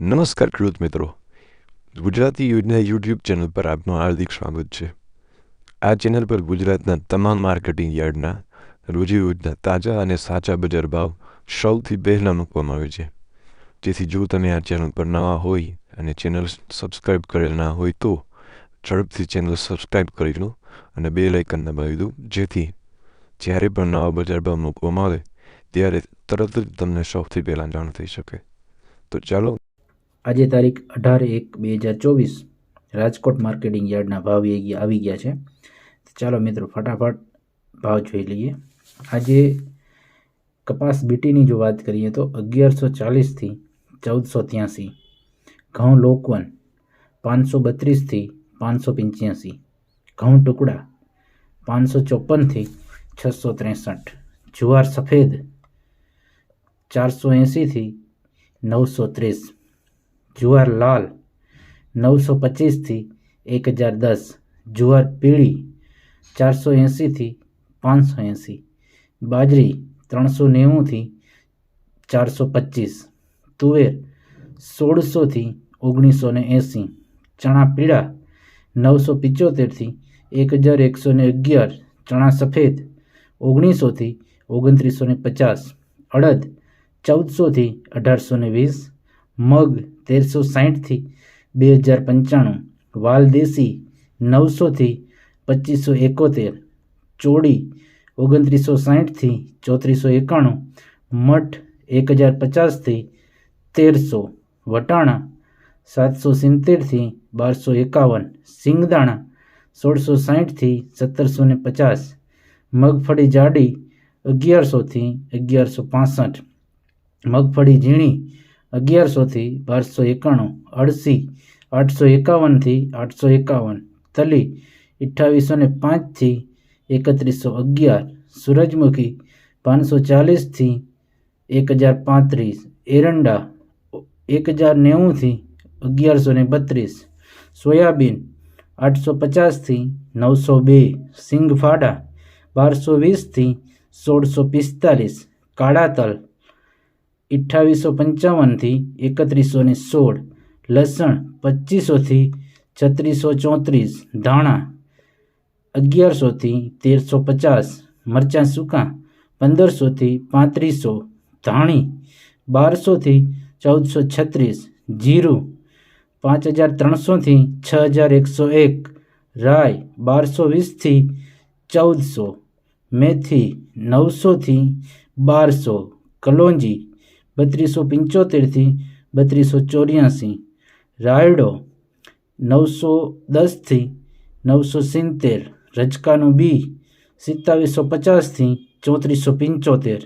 નમસ્કાર ખેડૂત મિત્રો. ગુજરાતી યોજના યુટ્યુબ ચેનલ પર આપનું હાર્દિક સ્વાગત છે. આ ચેનલ પર ગુજરાતના તમામ માર્કેટિંગ યાર્ડના રોજીરોજના તાજા અને સાચા બજાર ભાવ સૌથી પહેલાં મૂકવામાં આવે છે. જેથી જો તમે આ ચેનલ પર નવા હોય અને ચેનલ સબસ્ક્રાઈબ કરેલ ના હોય તો ઝડપથી ચેનલ સબસ્ક્રાઈબ કરી લો અને બે લાઇકન દબાવી દો. જેથી જ્યારે પણ નવા બજાર ભાવ મૂકવામાં આવે, ત્યારે તરત જ તમને સૌથી પહેલાં જાણ થઈ શકે. તો ચાલો આજે તારીખ અઢાર એક બે હજાર ચોવીસ રાજકોટ માર્કેટિંગ યાર્ડના ભાવ આવી ગયા છે. ચાલો મિત્રો, ફટાફટ ભાવ જોઈ લઈએ. આજે કપાસ બીટીની જો વાત કરીએ તો અગિયારસો ચાલીસથી ચૌદસો ત્યાંસી, ઘઉં લોકવન પાંચસો બત્રીસથી પાંચસો પંચ્યાસી, ઘઉં ટુકડા પાંચસો ચોપનથી છસો ત્રેસઠ, જુવાર સફેદ ચારસો એંસીથી નવસો ત્રીસ જુવાર લાલ નવસો પચીસથી એક હજાર દસ જુવાર પીળી ચારસો એંસીથી પાંચસો એંસી બાજરી ત્રણસો નેવુંથી ચારસો પચીસ તુવેર સોળસોથી ઓગણીસો ને એંસી ચણા પીળા નવસો પિચોતેરથી એક હજાર એકસો ને અગિયાર ચણા સફેદ ઓગણીસોથી ઓગણત્રીસો ને પચાસ અડદ ચૌદસોથી અઢારસો ને વીસ મગ તેરસો સાહીઠથી બે હજાર પંચાણું વાલ દેશી નવસોથી પચીસો એકોતેર ચોડી ઓગણત્રીસો સાહીઠથી ચોત્રીસો એકાણું મઠ એક હજાર પચાસથી તેરસો વટાણા સાતસો સિત્તેરથી બારસો એકાવન સિંગદાણા સોળસો સાહીઠથી સત્તરસો ને પચાસ મગફળી જાડી અગિયારસોથી અગિયારસો પાસઠ મગફળી ઝીણી અગિયારસોથી બારસો એકાણું અળસી આઠસો એકાવનથી આઠસો એકાવન, તલી, અઠ્ઠાવીસો ને પાંચથી એકત્રીસો અગિયાર, સૂરજમુખી, પાંચસો ચાલીસથી એક હજાર પાંત્રીસ, એરંડા એક હજાર નેવુંથી અગિયારસો ને બત્રીસ, સોયાબીન, આઠસો પચાસથી નવસો બે, સિંગફાડા, બારસો વીસથી સોળસો પિસ્તાલીસ, કાળા તલ અઠ્ઠાવીસો પંચાવનથી એકત્રીસો ને સોળ, લસણ પચીસોથી છત્રીસો ચોત્રીસ, ધાણા અગિયારસોથી તેરસો પચાસ, મરચાં સૂકા પંદરસોથી પાંત્રીસો, ધાણી બારસોથી ચૌદસો છત્રીસ, જીરું પાંચ હજાર ત્રણસોથી છ હજાર એકસો એક રાય બારસો વીસથી ચૌદસો, મેથી નવસોથી બારસો, કલોંજી બત્રીસો પંચોતેરથી બત્રીસો ચોર્યાસી. રાયડો નવસો દસથી નવસો સિત્તેર. રજકાનું બી સિત્તાવીસો પચાસથી ચોત્રીસો પંચોતેર.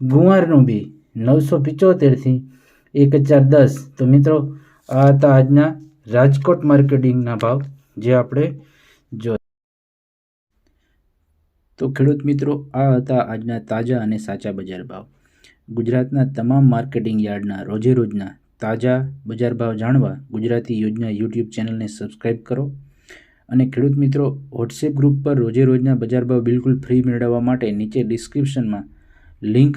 ગુંવારનું બી નવસો પંચોતેરથી એક હજાર દસ. તો મિત્રો, આ હતા આજના રાજકોટ માર્કેટિંગના ભાવ જે આપણે જો તો ખેડૂત મિત્રો, આ હતા આજના તાજા અને સાચા બજાર ભાવ. ગુજરાતના તમામ માર્કેટિંગ યાર્ડના રોજે રોજના તાજા બજાર ભાવ જાણવા ગુજરાતી યોજના યુટ્યુબ ચેનલને સબસ્ક્રાઇબ કરો અને ખેડૂત મિત્રો વોટ્સએપ ગ્રુપ પર રોજે રોજના બજાર ભાવ બિલકુલ ફ્રી મેળવવા માટે નીચે ડિસ્ક્રિપ્શનમાં લિંક